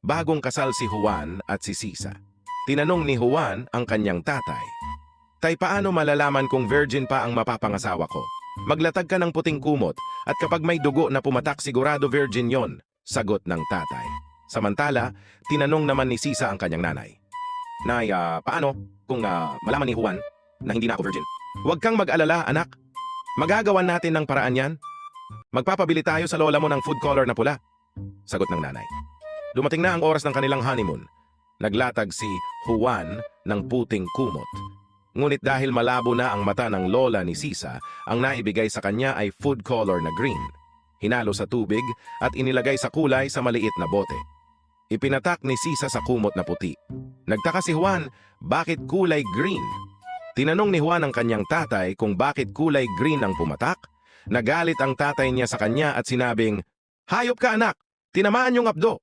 Bagong kasal si Juan at si Sisa. Tinanong ni Juan ang kanyang tatay. Tay paano malalaman kung virgin pa ang mapapangasawa ko? Maglatag ka ng puting kumot at kapag may dugo na pumatak sigurado virgin yon, sagot ng tatay. Samantala, tinanong naman ni Sisa ang kanyang nanay. Nay, ah, paano kung ah, malaman ni Juan na hindi na ako virgin? Huwag kang mag-alala, anak. Magagawan natin ng paraan yan. Magpapabili tayo sa lola mo ng food color na pula. Sagot ng nanay. Dumating na ang oras ng kanilang honeymoon. Naglatag si Juan ng puting kumot. Ngunit dahil malabo na ang mata ng lola ni Sisa, ang naibigay sa kanya ay food color na green. Hinalo sa tubig at inilagay sa kulay sa maliit na bote. Ipinatak ni Sisa sa kumot na puti. Nagtaka si Juan, bakit kulay green? Tinanong ni Juan ang kanyang tatay kung bakit kulay green ang pumatak. Nagalit ang tatay niya sa kanya at sinabing, Hayop ka anak! Tinamaan yung abdo!